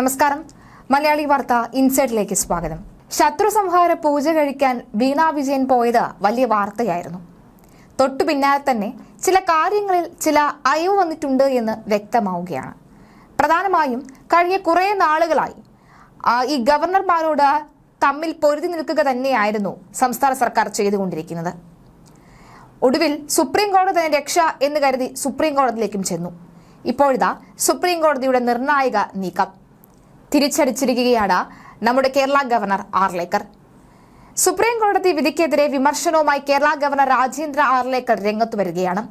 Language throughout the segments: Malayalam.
നമസ്കാരം. മലയാളി വാർത്ത ഇൻസൈഡിലേക്ക് സ്വാഗതം. ശത്രു സംഹാര പൂജ കഴിക്കാൻ വീണാ വിജയൻ പോയത് വലിയ വാർത്തയായിരുന്നു. തൊട്ടു പിന്നാലെ തന്നെ ചില കാര്യങ്ങളിൽ ചില അയവ് വന്നിട്ടുണ്ട് എന്ന് വ്യക്തമാവുകയാണ്. പ്രധാനമായും കഴിഞ്ഞ കുറേ നാളുകളായി ഈ ഗവർണർമാരോട് തമ്മിൽ പൊരുതി നിൽക്കുക തന്നെയായിരുന്നു സംസ്ഥാന സർക്കാർ ചെയ്തുകൊണ്ടിരിക്കുന്നത്. ഒടുവിൽ സുപ്രീം കോടതി തന്നെ രക്ഷ എന്ന് കരുതി സുപ്രീം കോടതിയിലേക്കും ചെന്നു. ഇപ്പോഴിതാ സുപ്രീം കോടതിയുടെ നിർണായക നീക്കം. തിരിച്ചടിച്ചിരിക്കുകയാണ് നമ്മുടെ കേരള ഗവർണർ ആർലേക്കർ. സുപ്രീം കോടതി വിധിക്കെതിരെ വിമർശനവുമായി കേരള ഗവർണർ രാജേന്ദ്ര ആർലേക്കർ രംഗത്ത് വരികയാണ്.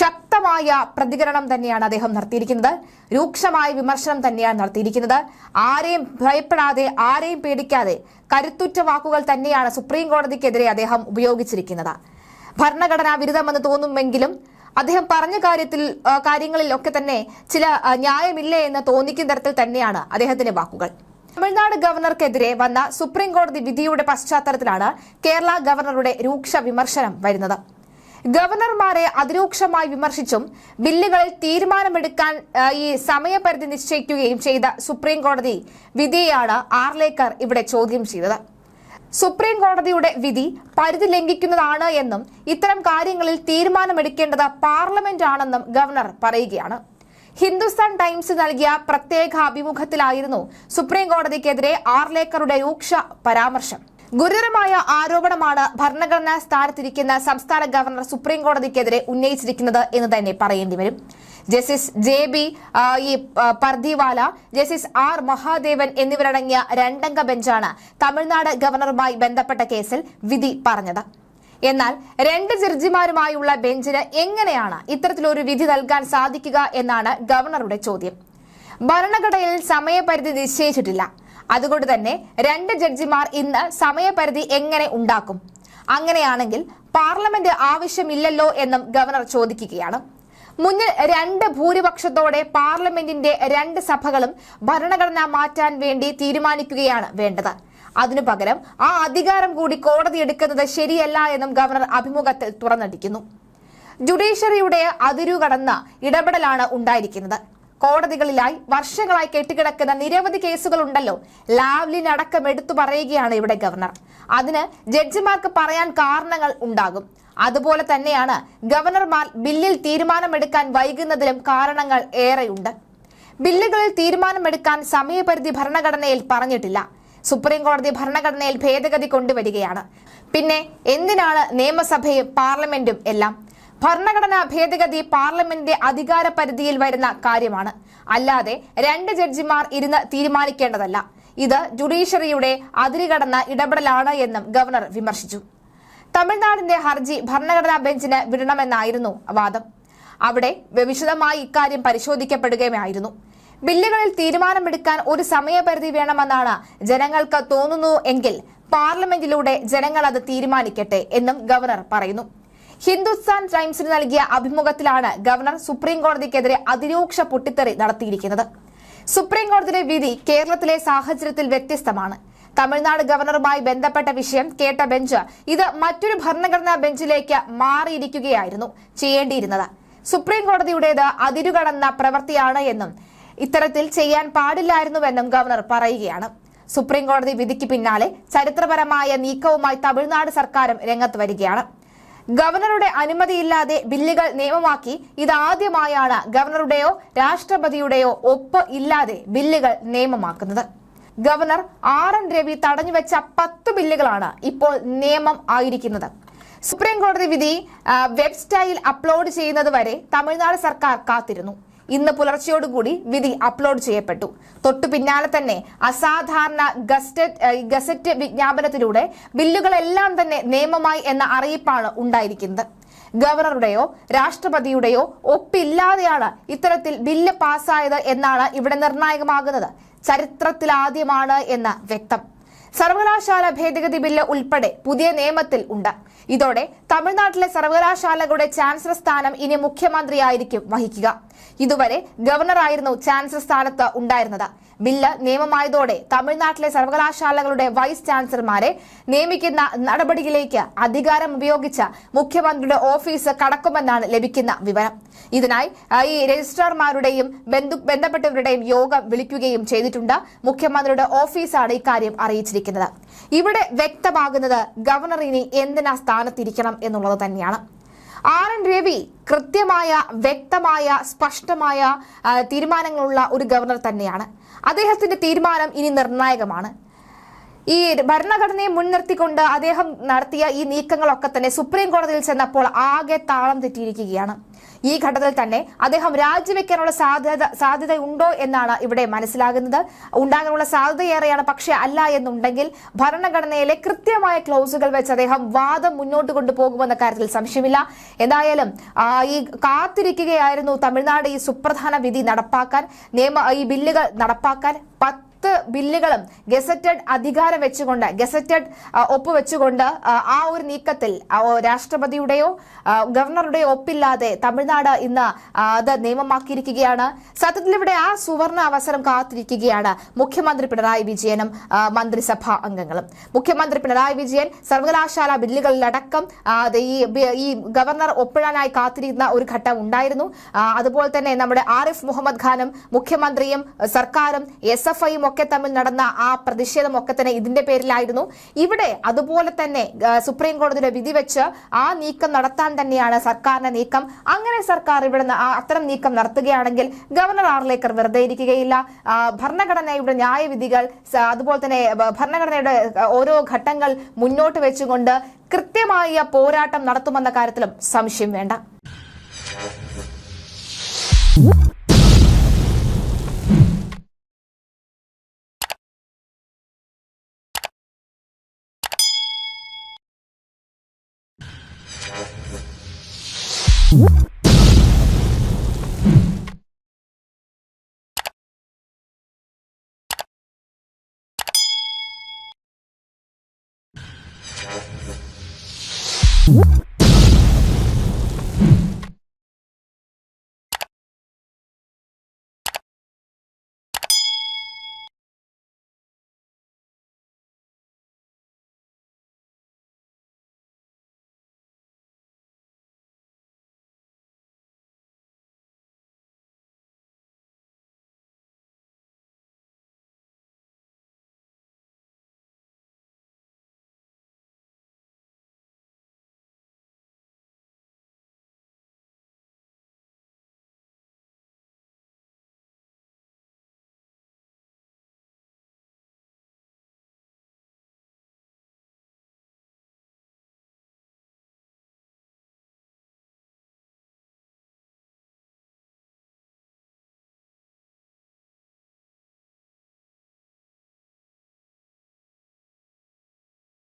ശക്തമായ പ്രതികരണം തന്നെയാണ് അദ്ദേഹം നടത്തിയിരിക്കുന്നത്. രൂക്ഷമായ വിമർശനം തന്നെയാണ് നടത്തിയിരിക്കുന്നത്. ആരെയും ഭയപ്പെടാതെ ആരെയും പേടിക്കാതെ കരുത്തുറ്റ വാക്കുകൾ തന്നെയാണ് സുപ്രീം കോടതിക്കെതിരെ അദ്ദേഹം ഉപയോഗിച്ചിരിക്കുന്നത്. ഭരണഘടനാ വിരുദ്ധമെന്ന് തോന്നുമെങ്കിലും അദ്ദേഹം പറഞ്ഞ കാര്യത്തിൽ കാര്യങ്ങളിൽ ഒക്കെ തന്നെ ചില ന്യായമില്ലേ എന്ന് തോന്നിക്കുന്ന തരത്തിൽ തന്നെയാണ് അദ്ദേഹത്തിന്റെ വാക്കുകൾ. തമിഴ്നാട് ഗവർണർക്കെതിരെ വന്ന സുപ്രീം കോടതി വിധിയുടെ പശ്ചാത്തലത്തിലാണ് കേരള ഗവർണറുടെ രൂക്ഷ വിമർശനം വരുന്നത്. ഗവർണർമാരെ അതിരൂക്ഷമായി വിമർശിച്ചും ബില്ലുകളിൽ തീരുമാനമെടുക്കാൻ ഈ സമയപരിധി നിശ്ചയിക്കുകയും ചെയ്ത സുപ്രീം കോടതി വിധിയെയാണ് ആർലേക്കർ ഇവിടെ ചോദ്യം ചെയ്തത്. സുപ്രീം കോടതിയുടെ വിധി പരിധി ലംഘിക്കുന്നതാണ് എന്നും ഇത്തരം കാര്യങ്ങളിൽ തീരുമാനമെടുക്കേണ്ടത് പാർലമെന്റ് ആണെന്നും ഗവർണർ പറയുകയാണ്. ഹിന്ദുസ്ഥാൻ ടൈംസ് നൽകിയ പ്രത്യേക അഭിമുഖത്തിലായിരുന്നു സുപ്രീം കോടതിക്കെതിരെ ആർലേക്കറുടെ രൂക്ഷ പരാമർശം. ഗുരുതരമായ ആരോപണമാണ് ഭരണഘടനാ സ്ഥാനത്തിരിക്കുന്ന സംസ്ഥാന ഗവർണർ സുപ്രീം കോടതിക്കെതിരെ ഉന്നയിച്ചിരിക്കുന്നത് എന്ന് തന്നെ പറയേണ്ടി വരും. ജസ്റ്റിസ് ജെ ബി ആ, പർദിവാല ജസ്റ്റിസ് ആർ മഹാദേവൻ എന്നിവരടങ്ങിയ രണ്ടംഗ ബെഞ്ചാണ് തമിഴ്നാട് ഗവർണറുമായി ബന്ധപ്പെട്ട കേസിൽ വിധി പറഞ്ഞത്. എന്നാൽ രണ്ട് ജഡ്ജിമാരുമായുള്ള ബെഞ്ചിന് എങ്ങനെയാണ് ഇത്തരത്തിലൊരു വിധി നൽകാൻ സാധിക്കുക എന്നാണ് ഗവർണറുടെ ചോദ്യം. ഭരണഘടനയിൽ സമയപരിധി നിശ്ചയിച്ചിട്ടില്ല. അതുകൊണ്ട് തന്നെ രണ്ട് ജഡ്ജിമാർ ഇന്ന് സമയപരിധി എങ്ങനെ ഉണ്ടാക്കും? അങ്ങനെയാണെങ്കിൽ പാർലമെന്റ് ആവശ്യമില്ലല്ലോ എന്നും ഗവർണർ ചോദിക്കുകയാണ്. മുന്നിൽ രണ്ട് ഭൂരിപക്ഷത്തോടെ പാർലമെന്റിന്റെ രണ്ട് സഭകളും ഭരണഘടന മാറ്റാൻ വേണ്ടി തീരുമാനിക്കുകയാണ് വേണ്ടത്. അതിനു പകരം ആ അധികാരം കൂടി കോടതി എടുക്കുന്നത് ശരിയല്ല എന്നും ഗവർണർ അഭിമുഖത്തിൽ തുറന്നടിക്കുന്നു. ജുഡീഷ്യറിയുടെ അതിരുകടന്ന ഇടപെടലാണ് ഉണ്ടായിരിക്കുന്നത്. കോടതികളിലായി വർഷങ്ങളായി കെട്ടിക്കിടക്കുന്ന നിരവധി കേസുകളുണ്ടല്ലോ. ലാവ്ലിൻ അടക്കം എടുത്തു പറയുകയാണ് ഇവിടെ ഗവർണർ. അതിന് ജഡ്ജിമാർക്ക് പറയാൻ കാരണങ്ങൾ ഉണ്ടാകും. അതുപോലെ തന്നെയാണ് ഗവർണർമാർ ബില്ലിൽ തീരുമാനമെടുക്കാൻ വൈകുന്നതിലും കാരണങ്ങൾ ഏറെയുണ്ട്. ബില്ലുകളിൽ തീരുമാനമെടുക്കാൻ സമയപരിധി ഭരണഘടനയിൽ പറഞ്ഞിട്ടില്ല. സുപ്രീം കോടതി ഭരണഘടനയിൽ ഭേദഗതി കൊണ്ടുവരികയാണ്. പിന്നെ എന്തിനാണ് നിയമസഭയും പാർലമെന്റും എല്ലാം? ഭരണഘടനാ ഭേദഗതി പാർലമെന്റിന്റെ അധികാര പരിധിയിൽ വരുന്ന കാര്യമാണ്. അല്ലാതെ രണ്ട് ജഡ്ജിമാർ ഇരുന്ന് തീരുമാനിക്കേണ്ടതല്ല. ഇത് ജുഡീഷ്യറിയുടെ അതിരുകടന്ന ഇടപെടലാണ് എന്നും ഗവർണർ വിമർശിച്ചു. തമിഴ്നാടിന്റെ ഹർജി ഭരണഘടനാ ബെഞ്ചിന് വിടണമെന്നായിരുന്നു വാദം. അവിടെ വിശദമായി ഇക്കാര്യം പരിശോധിക്കപ്പെടുകയുമായിരുന്നു. ബില്ലുകളിൽ തീരുമാനമെടുക്കാൻ ഒരു സമയപരിധി വേണമെന്നാണ് ജനങ്ങൾക്ക് തോന്നുന്നു എങ്കിൽ പാർലമെന്റിലൂടെ ജനങ്ങൾ അത് തീരുമാനിക്കട്ടെ എന്നും ഗവർണർ പറയുന്നു. ഹിന്ദുസ്ഥാൻ ടൈംസിന് നൽകിയ അഭിമുഖത്തിലാണ് ഗവർണർ സുപ്രീം കോടതിക്കെതിരെ അതിരൂക്ഷ പൊട്ടിത്തെറി നടത്തിയിരിക്കുന്നത്. സുപ്രീം കോടതിയിലെ വിധി കേരളത്തിലെ സാഹചര്യത്തിൽ വ്യത്യസ്തമാണ്. തമിഴ്നാട് ഗവർണറുമായി ബന്ധപ്പെട്ട വിഷയം കേട്ട ബെഞ്ച് ഇത് മറ്റൊരു ഭരണഘടനാ ബെഞ്ചിലേക്ക് മാറിയിരിക്കുകയായിരുന്നു ചെയ്യേണ്ടിയിരുന്നത്. സുപ്രീം കോടതിയുടേത് അതിരുകടന്ന പ്രവൃത്തിയാണ് എന്നും ഇത്തരത്തിൽ ചെയ്യാൻ പാടില്ലായിരുന്നുവെന്നും ഗവർണർ പറയുകയാണ്. സുപ്രീം കോടതി വിധിക്ക് പിന്നാലെ ചരിത്രപരമായ നീക്കവുമായി തമിഴ്നാട് സർക്കാരും രംഗത്ത് വരികയാണ്. ഗവർണറുടെ അനുമതിയില്ലാതെ ബില്ലുകൾ നിയമമാക്കി ഇതാദ്യമായാണ് ഗവർണറുടെയോ രാഷ്ട്രപതിയുടെയോ ഒപ്പ് ഇല്ലാതെ ബില്ലുകൾ നിയമമാക്കുന്നത്. ഗവർണർ ആർ എൻ രവി തടഞ്ഞുവെച്ച പത്ത് ബില്ലുകളാണ് ഇപ്പോൾ നിയമം ആയിരിക്കുന്നത്. സുപ്രീം കോടതി വിധി വെബ്സ്റ്റൈൽ വെബ് സ്റ്റൈൽ അപ്ലോഡ് ചെയ്യുന്നത് വരെ തമിഴ്നാട് സർക്കാർ കാത്തിരുന്നു. ഇന്ന് പുലർച്ചയോടുകൂടി വിധി അപ്ലോഡ് ചെയ്യപ്പെട്ടു. തൊട്ടു പിന്നാലെ തന്നെ അസാധാരണ ഗസ്റ്ററ്റ് ഗസറ്റ് വിജ്ഞാപനത്തിലൂടെ ബില്ലുകളെല്ലാം തന്നെ നിയമമായി എന്ന അറിയിപ്പാണ് ഉണ്ടായിരിക്കുന്നത്. ഗവർണറുടെയോ രാഷ്ട്രപതിയുടെയോ ഒപ്പില്ലാതെയാണ് ഇത്തരത്തിൽ ബില്ല് പാസ്സായത് എന്നാണ് ഇവിടെ നിർണായകമാകുന്നത്. ചരിത്രത്തിലാദ്യമാണ് എന്ന് വ്യക്തം. സർവകലാശാല ഭേദഗതി ബില്ല് ഉൾപ്പെടെ പുതിയ നിയമത്തിൽ ഉണ്ട്. ഇതോടെ തമിഴ്നാട്ടിലെ സർവകലാശാലകളുടെ ചാൻസലർ സ്ഥാനം ഇനി മുഖ്യമന്ത്രിയായിരിക്കും വഹിക്കുക. ഇതുവരെ ഗവർണറായിരുന്നു ചാൻസലർ സ്ഥാനത്ത് ഉണ്ടായിരുന്നത്. ബില്ല് നിയമമായതോടെ തമിഴ്നാട്ടിലെ സർവകലാശാലകളുടെ വൈസ് ചാൻസലർമാരെ നിയമിക്കുന്ന നടപടിയിലേക്ക് അധികാരം ഉപയോഗിച്ച മുഖ്യമന്ത്രിയുടെ ഓഫീസ് കടക്കുമെന്നാണ് ലഭിക്കുന്ന വിവരം. ഇതിനായി ഈ രജിസ്ട്രാർമാരുടെയും ബന്ധപ്പെട്ടവരുടെയും യോഗം വിളിക്കുകയും ചെയ്തിട്ടുണ്ട്. മുഖ്യമന്ത്രിയുടെ ഓഫീസാണ് ഇക്കാര്യം അറിയിച്ചിരിക്കുന്നത്. ഇവിടെ വ്യക്തമാകുന്നത് ഗവർണർ ഇനി എന്തിനാ സ്ഥാനത്തിരിക്കണം എന്നുള്ളത് തന്നെയാണ്. ആർ എൻ രവി കൃത്യമായ വ്യക്തമായ സ്പഷ്ടമായ തീരുമാനങ്ങളുള്ള ഒരു ഗവർണർ തന്നെയാണ്. അദ്ദേഹത്തിന്റെ തീരുമാനം ഇനി നിർണായകമാണ്. ഈ ഭരണഘടനയെ മുൻനിർത്തിക്കൊണ്ട് അദ്ദേഹം നടത്തിയ ഈ നീക്കങ്ങളൊക്കെ തന്നെ സുപ്രീം കോടതിയിൽ ചെന്നപ്പോൾ ആകെ താളം തെറ്റിയിരിക്കുകയാണ്. ഈ ഘട്ടത്തിൽ തന്നെ അദ്ദേഹം രാജിവെക്കാനുള്ള സാധ്യത സാധ്യത ഉണ്ടോ എന്നാണ് ഇവിടെ മനസ്സിലാകുന്നത്. ഉണ്ടാകാനുള്ള സാധ്യതയേറെയാണ് പക്ഷേ അല്ല എന്നുണ്ടെങ്കിൽ ഭരണഘടനയിലെ കൃത്യമായ ക്ലോസുകൾ വെച്ച് അദ്ദേഹം വാദം മുന്നോട്ട് കൊണ്ടുപോകുമെന്ന കാര്യത്തിൽ സംശയമില്ല. എന്തായാലും ഈ കാത്തിരിക്കുകയായിരുന്നു തമിഴ്നാട് ഈ സുപ്രധാന വിധി നടപ്പാക്കാൻ നിയമ ഈ ബില്ലുകൾ നടപ്പാക്കാൻ പത്ത് ബില്ലുകളും ഗസറ്റഡ് അധികാരം വെച്ചുകൊണ്ട് ഗസറ്റഡ് ഒപ്പുവെച്ചുകൊണ്ട് ഒപ്പ് വെച്ചുകൊണ്ട് ആ, ഒരു നീക്കത്തിൽ രാഷ്ട്രപതിയുടെയോ ഗവർണറുടെയോ ഒപ്പില്ലാതെ തമിഴ്നാട് ഇന്ന് അത് നിയമമാക്കിയിരിക്കുകയാണ്. സത്യത്തിൽ ഇവിടെ ആ സുവർണ അവസരം കാത്തിരിക്കുകയാണ് മുഖ്യമന്ത്രി പിണറായി വിജയനും മന്ത്രിസഭാ അംഗങ്ങളും. മുഖ്യമന്ത്രി പിണറായി വിജയൻ സർവകലാശാല ബില്ലുകളിലടക്കം ഈ ഈ ഗവർണർ ഒപ്പിടാനായി കാത്തിരിക്കുന്ന ഒരു ഘട്ടം ഉണ്ടായിരുന്നു. അതുപോലെ തന്നെ നമ്മുടെ ആരിഫ് മുഹമ്മദ് ഖാനും മുഖ്യമന്ത്രിയും സർക്കാരും എസ് എഫ് ഐയും ഒക്കെ തമ്മിൽ നടന്ന ആ പ്രതിഷേധമൊക്കെ തന്നെ ഇതിന്റെ പേരിലായിരുന്നു. ഇവിടെ അതുപോലെ തന്നെ സുപ്രീം കോടതിയുടെ വിധി വെച്ച് ആ നീക്കം നടത്താൻ തന്നെയാണ് സർക്കാരിന്റെ നീക്കം. അങ്ങനെ സർക്കാർ ഇവിടെ അത്തരം നീക്കം നടത്തുകയാണെങ്കിൽ ഗവർണർ ആർലേക്കർ വെറുതെ ഇരിക്കുകയില്ല. ഭരണഘടനയുടെ ന്യായവിധികൾ അതുപോലെ തന്നെ ഭരണഘടനയുടെ ഓരോ ഘട്ടങ്ങൾ മുന്നോട്ട് വെച്ചുകൊണ്ട് കൃത്യമായ പോരാട്ടം നടത്തുമെന്ന കാര്യത്തിലും സംശയം വേണ്ട. Woo!